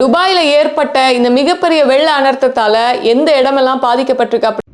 துபாயில் ஏற்பட்ட இந்த மிகப்பெரிய வெள்ள அனர்த்தத்தால எந்த இடமெல்லாம் பாதிக்கப்பட்டிருக்கா அப்படி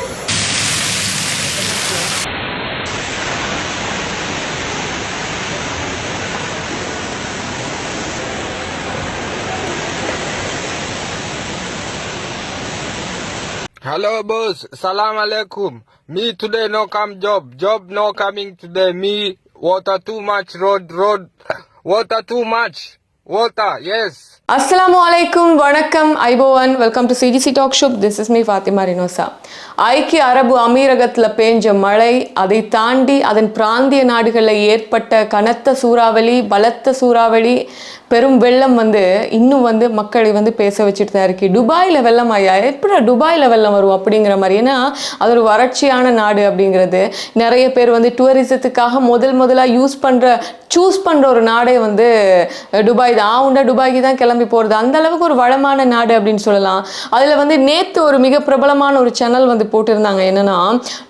Hello boss, salam alaikum. Me today no come job, job no coming today. Me water too much, road, road, water too much, water, yes. அஸ்ஸலாமு அலைக்கும் வணக்கம் ஐபோவன் welcome to CGC talk shop this is me Fathima Rinosa ஐக்கிய அரபு அமீரகத்தில் பேஞ்ச மழை அதை தாண்டி அதன் பிராந்திய நாடுகளில் ஏற்பட்ட கனத்த சூறாவளி பலத்த சூறாவளி பெரும் வெள்ளம் வந்து இன்னும் வந்து மக்களை வந்து பேச வச்சுட்டு தான் இருக்கு. துபாயில் வெள்ளம் ஐயா எப்படி துபாயில் வெள்ளம் வரும் அப்படிங்கிற மாதிரி. ஏன்னா அது ஒரு வறட்சியான நாடு அப்படிங்கிறது. நிறைய பேர் வந்து டூரிசத்துக்காக முதல் முதலாக யூஸ் பண்ணுற சூஸ் பண்ணுற ஒரு நாடே வந்து துபாய் தான். உண்டா துபாய்க்கு தான் கிளம்பி போகிறது அந்த அளவுக்கு ஒரு வளமான நாடு அப்படின்னு சொல்லலாம். அதில் வந்து நேற்று ஒரு மிக பிரபலமான ஒரு சேனல் வந்து போட்டிருந்தாங்க. என்னன்னா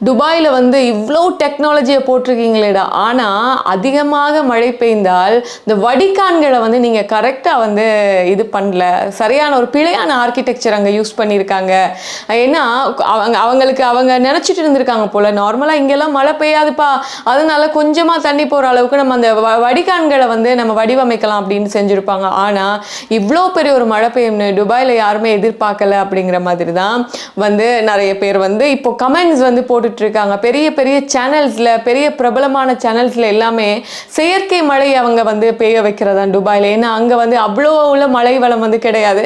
துபாயில் வந்து இவ்வளோ டெக்னாலஜியை போட்டிருக்கீங்களேடா. ஆனால் அதிகமாக மழை பெய்ந்தால் இந்த வடிகான்களை வந்து நீங்கள் கரெக்டாக வந்து இது பண்ணல. சரியான ஒரு பிழையான ஆர்கிடெக்சர் அங்கே யூஸ் பண்ணியிருக்காங்க. ஏன்னா அவங்க அவங்களுக்கு அவங்க நினச்சிட்டு இருந்திருக்காங்க போல். நார்மலாக இங்கெல்லாம் மழை பெய்யாதுப்பா. அதனால கொஞ்சமாக தண்ணி போகிற அளவுக்கு நம்ம அந்த வ- வடிகான்களை வந்து நம்ம வடிவமைக்கலாம் அப்படின்னு செஞ்சுருப்பாங்க. ஆனால் இவ்வளோ பெரிய ஒரு மழை பெய்யும்னு துபாயில் யாருமே எதிர்பார்க்கல அப்படிங்கிற மாதிரி தான் வந்து நிறைய பேர் வந்து இப்போ கமெண்ட்ஸ் வந்து போட்டுட்ருக்காங்க. பெரிய பெரிய சேனல்ஸில் பெரிய பிரபலமான சேனல்ஸில் எல்லாமே செயற்கை மழை அவங்க வந்து பெய்ய வைக்கிறதா? துபாயில் ஏன்னா அங்கே வந்து அவ்வளோ உள்ள மழை வளம் வந்து கிடையாது.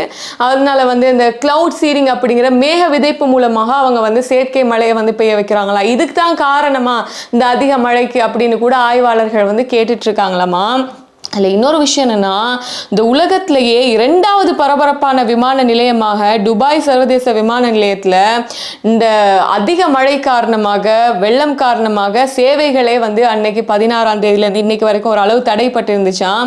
அதனால வந்து இந்த கிளவுட் சீடிங் அப்படிங்கிற மேக விதைப்பு மூலமாக அவங்க வந்து செயற்கை மழையை வந்து பெய்ய வைக்கிறாங்களா? இதுக்கு தான் காரணமா இந்த அதிக மழைக்கு அப்படின்னு கூட ஆய்வாளர்கள் வந்து கேட்டுட்டு இருக்காங்களாமா? அதில் இன்னொரு விஷயம் என்னன்னா இந்த உலகத்திலேயே இரண்டாவது பரபரப்பான விமான நிலையமாக துபாய் சர்வதேச விமான நிலையத்தில் இந்த அதிக மழை காரணமாக வெள்ளம் காரணமாக சேவைகளே வந்து அன்னைக்கு பதினாறாம் தேதியிலேருந்து இன்னைக்கு வரைக்கும் ஒரு அளவு தடைப்பட்டிருந்துச்சான்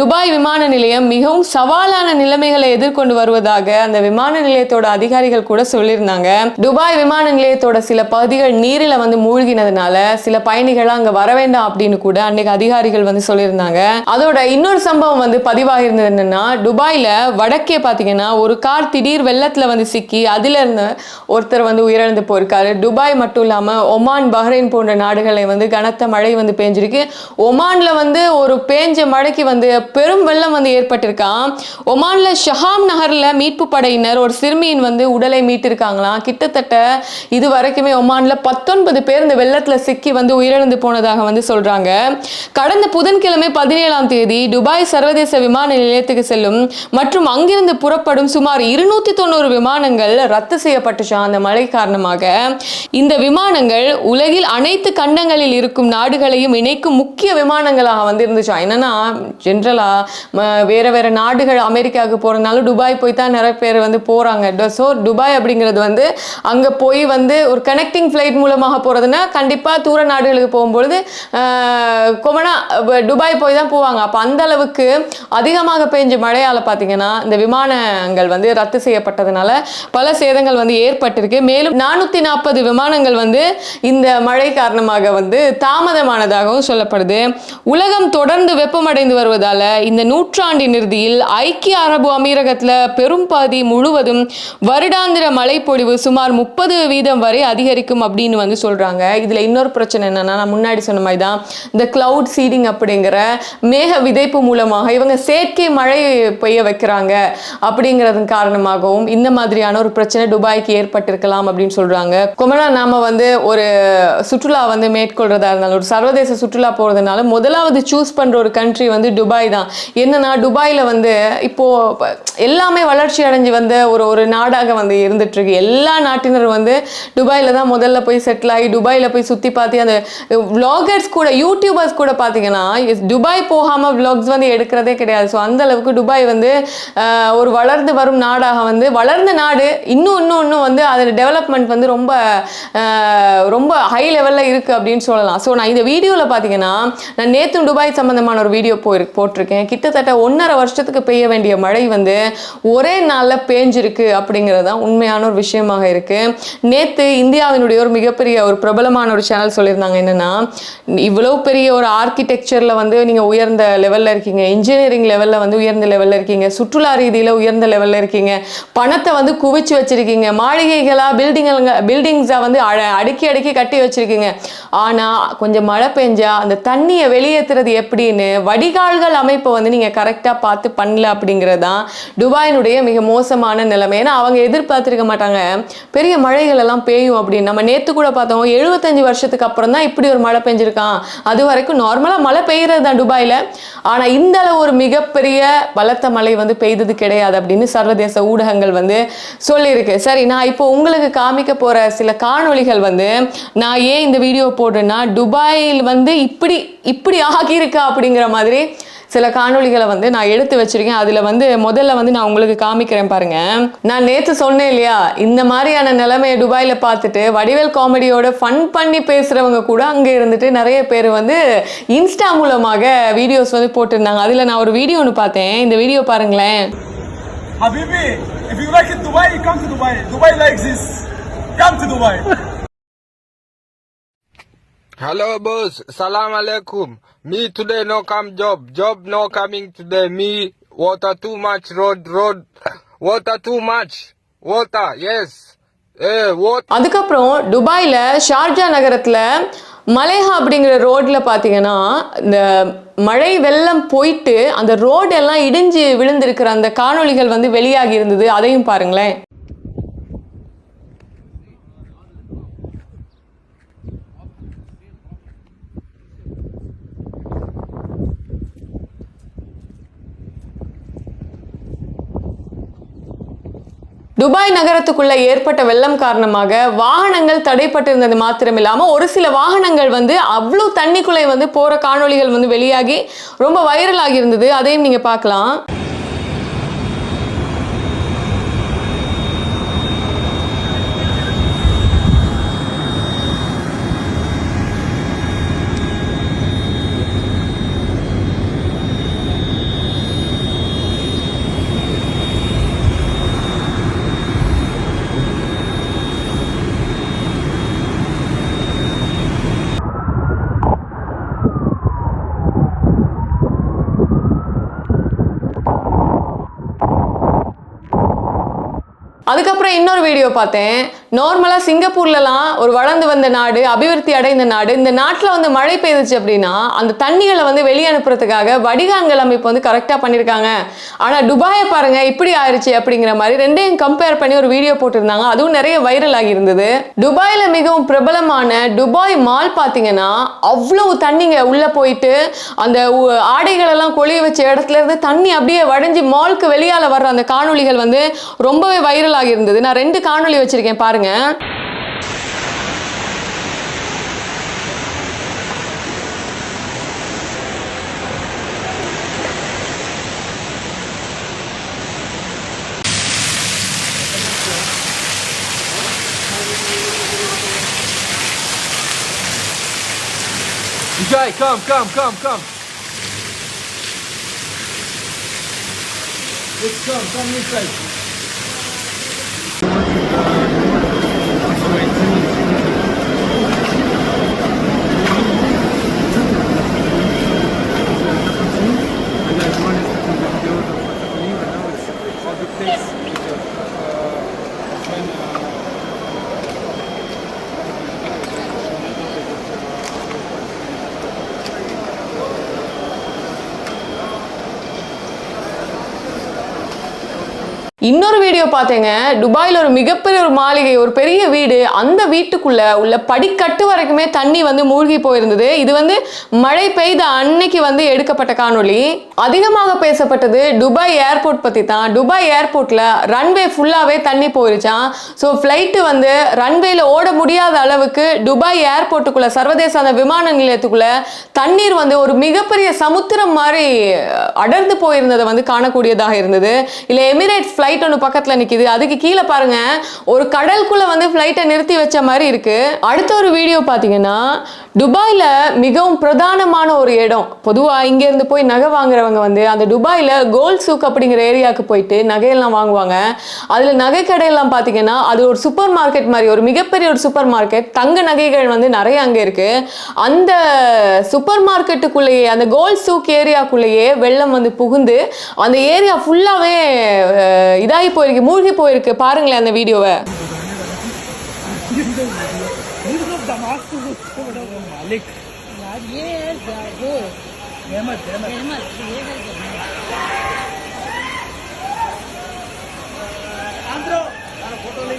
துபாய் விமான நிலையம் மிகவும் சவாலான நிலைமைகளை எதிர்கொண்டு வருவதாக அந்த விமான நிலையத்தோட அதிகாரிகள் கூட சொல்லியிருந்தாங்க. துபாய் விமான நிலையத்தோட சில பகுதிகள் நீரில் வந்து மூழ்கினதுனால சில பயணிகள் அங்கே வர வேண்டாம் அப்படின்னு கூட அன்னைக்கு அதிகாரிகள் வந்து சொல்லியிருந்தாங்க. அதோட இன்னொரு சம்பவம் வந்து பதிவாகிருந்தது என்னன்னா துபாயில வடக்கே பாத்தீங்கன்னா ஒரு கார் திடீர் வெள்ளத்துல வந்து சிக்கி அதுல இருந்த ஒருத்தர் வந்து உயிரிழந்து போயிருக்காரு. துபாய் மட்டும் இல்லாம ஒமான் பஹ்ரைன் போன்ற நாடுகளை வந்து கனத்த மழை வந்து பேஞ்சிருக்கு. ஒமான்ல வந்து ஒரு பேஞ்ச மழைக்கு வந்து பெரும் வெள்ளம் வந்து ஏற்பட்டிருக்கான் ஒமான்ல ஷஹாம் நகர்ல மீட்பு படையினர் ஒரு சிறுமியின் வந்து உடலை மீட்டிருக்காங்களாம். கிட்டத்தட்ட இது வரைக்குமே ஒமான்ல பத்தொன்பது பேர் இந்த வெள்ளத்துல சிக்கி வந்து உயிரிழந்து போனதாக வந்து சொல்றாங்க. கடந்த புதன்கிழமை பதினேழாம் தேதி துபாய் சர்வதேச விமான நிலையத்துக்கு செல்லும் மற்றும் அங்கிருந்து புறப்படும் சுமார் இருநூத்தி தொண்ணூறு விமானங்கள் ரத்து செய்யப்பட்டுச்சான் அந்த மழை காரணமாக இந்த விமானங்கள் உலகில் அனைத்து கண்டங்களில் இருக்கும் நாடுகளையும் இணைக்கும் முக்கிய விமானங்களாக வந்து இருந்துச்சாம் என்னன்னா ஜென்ரலா வேற வேற நாடுகள் அமெரிக்காவுக்கு போறதுனால துபாய் போய் தான் நிறைய பேர் வந்து போறாங்க. ஸோ துபாய் அப்படிங்கிறது வந்து அங்க போய் வந்து ஒரு கனெக்டிங் ஃப்ளைட் மூலமாக போறதுன்னா கண்டிப்பா தூர நாடுகளுக்கு போகும்பொழுது கொமனா துபாய் போய் தான் போவாங்க. அப்போ அந்த அளவுக்கு அதிகமாக பெஞ்ச மழையால் பார்த்தீங்கன்னா இந்த விமானங்கள் வந்து ரத்து செய்யப்பட்டதுனால பல சேதங்கள் வந்து ஏற்பட்டிருக்கு. மேலும் நானூற்றி நாற்பது விமானங்கள் வந்து இந்த மழை காரணமாக வந்து தாமதமானதாகவும் சொல்லப்படுது. உலகம் தொடர்ந்து வெப்பமடைந்து வருவதால் இந்த நூற்றாண்டின் இறுதியில் ஐக்கிய அரபு அமீரகத்தில் பெரும் பாதி முழுவதும் வருடாந்திர மழைப்பொழிவு சுமார் முப்பது வீதம் வரை அதிகரிக்கும் அப்படின்னு வந்து சொல்கிறாங்க இதில் இன்னொரு பிரச்சனை என்னென்னா நான் முன்னாடி சொன்ன மாதிரி தான் இந்த கிளவுட் சீடிங் அப்படிங்கிற மேக விதைப்பு மூலமாக இவங்க செயற்கை மழை பெய்ய வைக்கிறாங்க அப்படிங்கிறதன் காரணமாகவும் இந்த மாதிரியான ஒரு பிரச்சனை துபாய்க்கு ஏற்பட்டிருக்கலாம் அப்படின்னு சொல்றாங்க. குமரா நாம வந்து ஒரு சுற்றுலா வந்து மேற்கொள்றதா இருந்தாலும் ஒரு சர்வதேச சுற்றுலா போறதுனால முதலாவது சூஸ் பண்ற ஒரு கண்ட்ரி வந்து துபாய் தான். என்னன்னா துபாயில வந்து இப்போ எல்லாமே வளர்ச்சி அடைஞ்சு வந்த ஒரு ஒரு நாடாக வந்து இருந்துட்டு இருக்கு எல்லா நாட்டினரும் வந்து துபாயில தான் முதல்ல போய் செட்டில் ஆகி துபாயில போய் சுத்தி பார்த்து அந்த விளாகர்ஸ் கூட யூடியூபர்ஸ் கூட பார்த்தீங்கன்னா துபாய் போகாம இல்லாமல் vlogs வந்து எடுக்கிறதே கிடையாது. ஸோ அந்த அளவுக்கு துபாய் வந்து ஒரு வளர்ந்து வரும் நாடாக வந்து வளர்ந்த நாடு இன்னும் இன்னும் இன்னும் வந்து அதோட டெவலப்மெண்ட் வந்து ரொம்ப ரொம்ப ஹை லெவலில் இருக்குது அப்படின்னு சொல்லலாம். ஸோ நான் இந்த வீடியோவில் பார்த்தீங்கன்னா நான் நேற்று துபாய் சம்மந்தமான ஒரு வீடியோ போய் போட்டிருக்கேன். கிட்டத்தட்ட ஒன்றரை வருஷத்துக்கு பெய்ய வேண்டிய மழை வந்து ஒரே நாளில் பேஞ்சிருக்கு அப்படிங்கிறது தான் உண்மையான ஒரு விஷயமாக இருக்குது நேற்று இந்தியாவினுடைய ஒரு மிகப்பெரிய ஒரு பிரபலமான ஒரு சேனல் சொல்லியிருந்தாங்க என்னென்னா இவ்வளோ பெரிய ஒரு ஆர்கிடெக்சரில் வந்து நீங்கள் உயர்ந்த லெவலில் இருக்கீங்க. இன்ஜினியரிங் லெவலில் வந்து உயர்ந்த லெவலில் இருக்கீங்க. சுற்றுலா ரீதியில் உயர்ந்த லெவலில் இருக்கீங்க. பணத்தை வந்து குவிச்சு வச்சுருக்கீங்க. மாளிகைகளாக பில்டிங்க பில்டிங்ஸாக வந்து அட- அடுக்கி அடுக்கி கட்டி வச்சுருக்கீங்க. ஆனால் கொஞ்சம் மழை பெஞ்சா அந்த தண்ணியை வெளியேற்றுறது எப்படின்னு வடிகால்கள் அமைப்பை வந்து நீங்கள் கரெக்டாக பார்த்து பண்ணல அப்படிங்கிறது தான் துபாயினுடைய மிக மோசமான நிலைமை. ஏன்னா அவங்க எதிர்பார்த்துருக்க மாட்டாங்க. பெரிய மழைகள் எல்லாம் பெய்யும் அப்படின்னு. நம்ம நேற்று கூட பார்த்தோம். எழுபத்தஞ்சு வருஷத்துக்கு அப்புறம் தான் இப்படி ஒரு மழை பெஞ்சிருக்கான். அது வரைக்கும் நார்மலாக மழை பெய்யுறது தான் துபாயில். ஆனால் இந்த அளவு ஒரு மிகப்பெரிய பலத்த மழை வந்து பெய்தது கிடையாது அப்படின்னு சர்வதேச ஊடகங்கள் வந்து சொல்லியிருக்கு. சரி நான் இப்போ உங்களுக்கு காமிக்க போகிற சில காணொளிகள் வந்து நான் ஏன் இந்த வீடியோ போடுறேன்னா துபாயில் வந்து இப்படி இப்படி ஆகியிருக்கா அப்படிங்கிற மாதிரி சில காணொளிகளை வந்து நான் எடுத்து வச்சிருக்கேன் அதுல வந்து முதல்ல வந்து நான் உங்களுக்கு காமிக்கிறேன் பாருங்க நான் நேத்து சொன்னேன் இல்லையா இந்த மாதிரியான நிலைமையை துபாயில பார்த்துட்டு வடிவேல் காமெடியோட ஃபன் பண்ணி பேசுறவங்க கூட அங்க இருந்துட்டு நிறைய பேர் வந்து இன்ஸ்டா மூலமாக வீடியோஸ் வந்து போட்டிருந்தாங்க அதுல நான் ஒரு வீடியோ ஒன்று பார்த்தேன் இந்த வீடியோ பாருங்களேன் Habibi, if you like it Dubai, come to Dubai. Dubai likes this. Come to Dubai. Hello boss, salam alaikum. Me today no come job, job no coming today. Me water too much, road, road, water too much, water, yes. Eh, water. அதுக்கப்புறம் துபாயில் Sharjah நகரத்தில் மலேஹா அப்படிங்கிற ரோட்டில் பார்த்தீங்கன்னா இந்த மழை வெள்ளம் போயிட்டு அந்த ரோடெல்லாம் இடிஞ்சு விழுந்திருக்கிற அந்த காணொளிகள் வந்து வெளியாகி இருந்தது அதையும் பாருங்களேன் துபாய் நகரத்துக்குள்ள ஏற்பட்ட வெள்ளம் காரணமாக வாகனங்கள் தடைப்பட்டிருந்தது மாத்திரமில்லாம ஒரு சில வாகனங்கள் வந்து அவ்வளோ தண்ணிக்குள்ளே வந்து போற காணொளிகள் வந்து வெளியாகி ரொம்ப வைரல் ஆகியிருந்தது. அதையும் நீங்க பார்க்கலாம் அதுக்கப்புறம் இன்னொரு வீடியோ பார்த்தேன். நார்மலாக சிங்கப்பூர்லலாம் ஒரு வளர்ந்து வந்த நாடு அபிவிருத்தி அடைந்த நாடு இந்த நாட்டில் வந்து மழை பெய்துச்சு அப்படின்னா அந்த தண்ணிகளை வந்து வெளியே அனுப்புறதுக்காக வடிகான்கள் அமைப்பு வந்து கரெக்டாக பண்ணியிருக்காங்க ஆனால் துபாயை பாருங்க இப்படி ஆயிடுச்சு அப்படிங்கிற மாதிரி ரெண்டையும் கம்பேர் பண்ணி ஒரு வீடியோ போட்டிருந்தாங்க. அதுவும் நிறைய வைரல் ஆகியிருந்தது துபாயில் மிகவும் பிரபலமான துபாய் மால் பார்த்தீங்கன்னா அவ்வளவு தண்ணிங்க உள்ளே போயிட்டு அந்த ஆடைகளெல்லாம் கொளிய வச்ச இடத்துல இருந்து தண்ணி அப்படியே வடைஞ்சு மால்க்கு வெளியால் வர்ற அந்த காணொளிகள் வந்து ரொம்பவே வைரல் ஆகியிருந்தது நான் ரெண்டு காணொளி பாருங்கள் பாருங்க Vijay, come, come, come, come. Let's come, come inside. Video பார்த்தேங்க. துபாயில் ஒரு மிகப்பெரிய ஒரு மாளிகை ஒரு பெரிய வீடு. அந்த வீட்டுக்குள்ள உள்ள படிக்கட்டு வரைக்குமே தண்ணி வந்து மூழ்கி போயிருந்தது. இது வந்து மழை பெய்த அன்னைக்கு வந்து எடுக்கப்பட்ட காணொளி. அதிகமாக பேசப்பட்டது துபாய் ஏர்போர்ட் பற்றி தான் துபாய் ஏர்போர்ட்டில் ரன்வே ஃபுல்லாகவே தண்ணி போயிருச்சான் ஸோ ஃப்ளைட்டு வந்து ரன்வேயில் ஓட முடியாத அளவுக்கு துபாய் ஏர்போர்ட்டுக்குள்ள சர்வதேச அந்த விமான நிலையத்துக்குள்ளே தண்ணீர் வந்து ஒரு மிகப்பெரிய சமுத்திரம் மாதிரி அடர்ந்து போயிருந்ததை வந்து காணக்கூடியதாக இருந்தது. இல்லை எமிரேட்ஸ் ஃப்ளைட் ஒன்று பக்கத்தில் நிற்கிது அதுக்கு கீழே பாருங்க ஒரு கடலுக்குள்ளே வந்து ஃப்ளைட்டை நிறுத்தி வச்ச மாதிரி இருக்குது அடுத்த ஒரு வீடியோ பார்த்தீங்கன்னா துபாயில் மிகவும் பிரதானமான ஒரு இடம். பொதுவாக இங்கேருந்து போய் நகை வாங்குறவங்க வந்து அந்த துபாயில் கோல்ட் சூக் அப்படிங்கிற ஏரியாவுக்கு போயிட்டு நகையெல்லாம் வாங்குவாங்க. அதில் நகை கடையெல்லாம் பார்த்தீங்கன்னா அது ஒரு சூப்பர் மார்க்கெட் மாதிரி ஒரு மிகப்பெரிய ஒரு சூப்பர் மார்க்கெட். தங்க நகைகள் வந்து நிறைய அங்கே இருக்குது அந்த சூப்பர் மார்க்கெட்டுக்குள்ளேயே அந்த கோல்ட் சூக் ஏரியாக்குள்ளேயே வெள்ளம் வந்து புகுந்து அந்த ஏரியா ஃபுல்லாகவே இதாகி போயிருக்கு மூழ்கி போயிருக்கு. பாருங்களேன் அந்த வீடியோவை. दमाग तो मालिक। यार ये है वो नेमत नेमत ये है फ़ोटो ले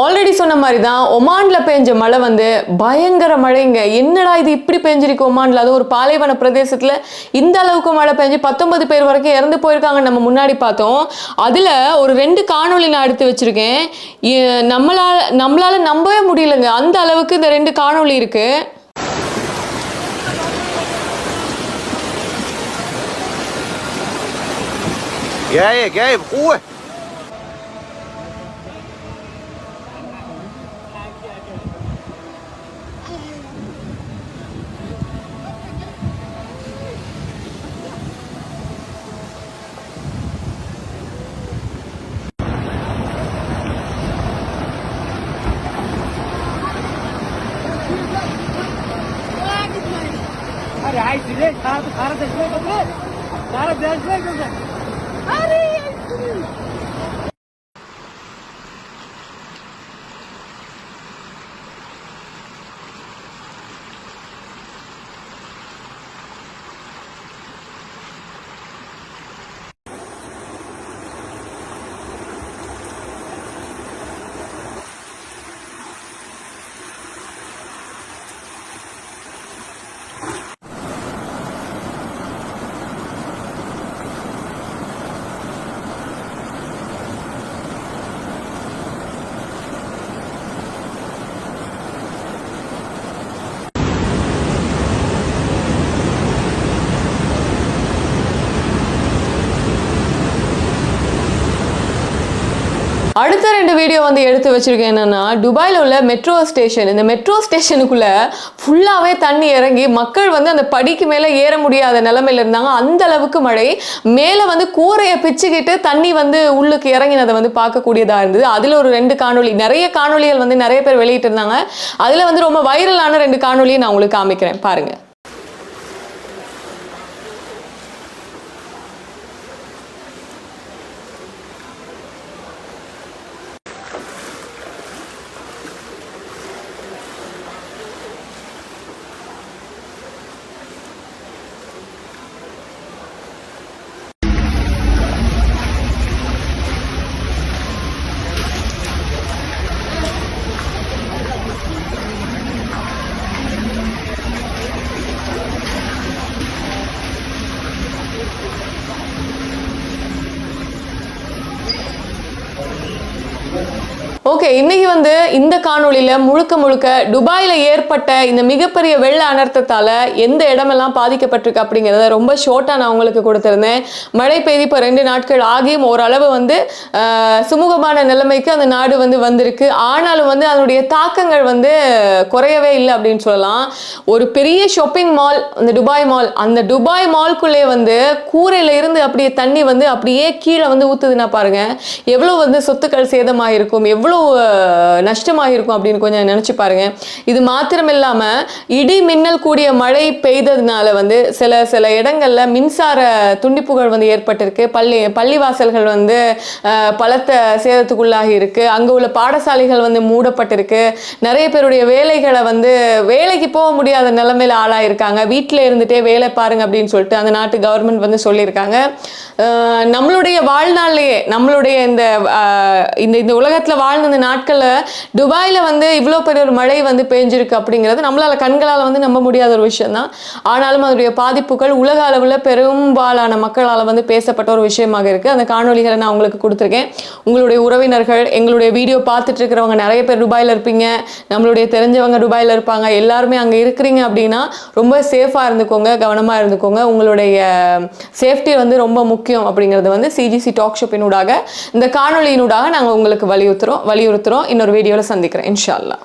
ஆல்ரெடி சொன்ன மாதிரி தான் ஒமான்ல பெஞ்ச மழை வந்து பயங்கர மழைங்க என்னடா இது இப்படி பெஞ்சிருக்கு ஒமான்ல அது ஒரு பாலைவன பிரதேசத்துல இந்த அளவுக்கு மழை பெஞ்சு பத்தொன்பது பேர் வரைக்கும் இறந்து போயிருக்காங்க நம்ம முன்னாடி பார்த்தோம் அதுல ஒரு ரெண்டு காணொளி நான் எடுத்து வச்சிருக்கேன் எ- நம்மளால நம்மளால நம்பவே முடியலங்க அந்த அளவுக்கு இந்த ரெண்டு காணொளி இருக்கு جاية جاية بقوة تعرف تشبيك تعرف تشبيك அடுத்த ரெண்டு வீடியோ வந்து எடுத்து வச்சிருக்கேன் என்னன்னா துபாயில் உள்ள மெட்ரோ ஸ்டேஷன் இந்த மெட்ரோ ஸ்டேஷனுக்குள்ள ஃபுல்லாகவே தண்ணி இறங்கி மக்கள் வந்து அந்த படிக்கு மேலே ஏற முடியாத நிலமையில இருந்தாங்க. அந்த அளவுக்கு மழை. மேலே வந்து கூரையை பிச்சுக்கிட்டு தண்ணி வந்து உள்ளுக்கு இறங்கினதை வந்து பார்க்கக்கூடியதாக இருந்தது. அதில் ஒரு ரெண்டு காணொளி நிறைய காணொலிகள் வந்து நிறைய பேர் வெளியிட்டு இருந்தாங்க அதில் வந்து ரொம்ப வைரலான ரெண்டு காணொலியை நான் உங்களுக்கு காமிக்கிறேன். பாருங்கள் ஓகே இன்னைக்கு வந்து இந்த காணொளியில முழுக்க முழுக்க துபாயில ஏற்பட்ட இந்த மிகப்பெரிய வெள்ள அனர்த்தத்தால எந்த இடமெல்லாம் பாதிக்கப்பட்டிருக்கு அப்படிங்கிறத ரொம்ப ஷார்ட்டா நான் உங்களுக்கு கொடுத்துருந்தேன். மழை பெய்து இப்போ ரெண்டு நாட்கள் ஆகியும் ஓரளவு வந்து சுமூகமான நிலைமைக்கு அந்த நாடு வந்து வந்திருக்கு. ஆனாலும் வந்து அதனுடைய தாக்கங்கள் வந்து குறையவே இல்லை அப்படின்னு சொல்லலாம். ஒரு பெரிய ஷாப்பிங் மால் அந்த துபாய் மால் அந்த துபாய் மால்குள்ளே வந்து கூரையில இருந்து அப்படியே தண்ணி வந்து அப்படியே கீழே வந்து ஊத்துதுன்னா பாருங்க எவ்வளோ வந்து சொத்துக்கள் சேதமாயிருக்கும் இருக்கும் எவ்வளோ நஷ்டமாகிருக்கும் அப்படின்னு கொஞ்சம் நினச்சி பாருங்க. இது மாத்திரம் இல்லாமல் இடி மின்னல் கூடிய மழை பெய்ததுனால வந்து சில சில இடங்கள்ல மின்சார துண்டிப்புகள் வந்து ஏற்பட்டிருக்கு. பள்ளி பள்ளிவாசல்கள் வந்து பலத்த சேதத்துக்குள்ளாகி இருக்கு. அங்க உள்ள பாடசாலைகள் வந்து மூடப்பட்டிருக்கு. நிறைய பேருடைய வேலைகளை வந்து வேலைக்கு போக முடியாத நிலைமையில ஆளாயிருக்காங்க. வீட்டில் இருந்துட்டே வேலை பாருங்க அப்படின்னு சொல்லிட்டு அந்த நாட்டு கவர்மெண்ட் வந்து சொல்லியிருக்காங்க. நம்மளுடைய வாழ்நாள்லேயே நம்மளுடைய இந்த இந்த இந்த உலகத்தில் வாழ்ந்த நாட்களில் துபாயில் வந்து இவ்வளோ பெரிய ஒரு மழை வந்து பெஞ்சிருக்கு அப்படிங்கிறது நம்மளால் கண்களால் வந்து நம்ப முடியாத ஒரு விஷயம்தான். ஆனாலும் அதனுடைய பாதிப்புகள் உலக அளவில் பெரும்பாலான மக்களால் வந்து பேசப்பட்ட ஒரு விஷயமாக இருக்குது அந்த காணொலிகளை நான் உங்களுக்கு கொடுத்துருக்கேன். உங்களுடைய உறவினர்கள் எங்களுடைய வீடியோ பார்த்துட்டு இருக்கிறவங்க நிறைய பேர் துபாயில் இருப்பீங்க. நம்மளுடைய தெரிஞ்சவங்க துபாயில் இருப்பாங்க. எல்லாருமே அங்கே இருக்கிறீங்க அப்படின்னா ரொம்ப சேஃபாக இருந்துக்கோங்க கவனமாக இருந்துக்கோங்க. உங்களுடைய சேஃப்டி வந்து ரொம்ப முக்கியம் அப்படிங்கிறது வந்து சிஜிசி டாக் ஷோப்பினூடாக இந்த காணொலியினூடாக நாங்கள் உங்களுக்கு வலியுறுத்துறோம். வலியுறுத்துகிறோம் இன்னொரு வீடியோவில் சந்திக்கிறேன் இன்ஷா அல்லாஹ்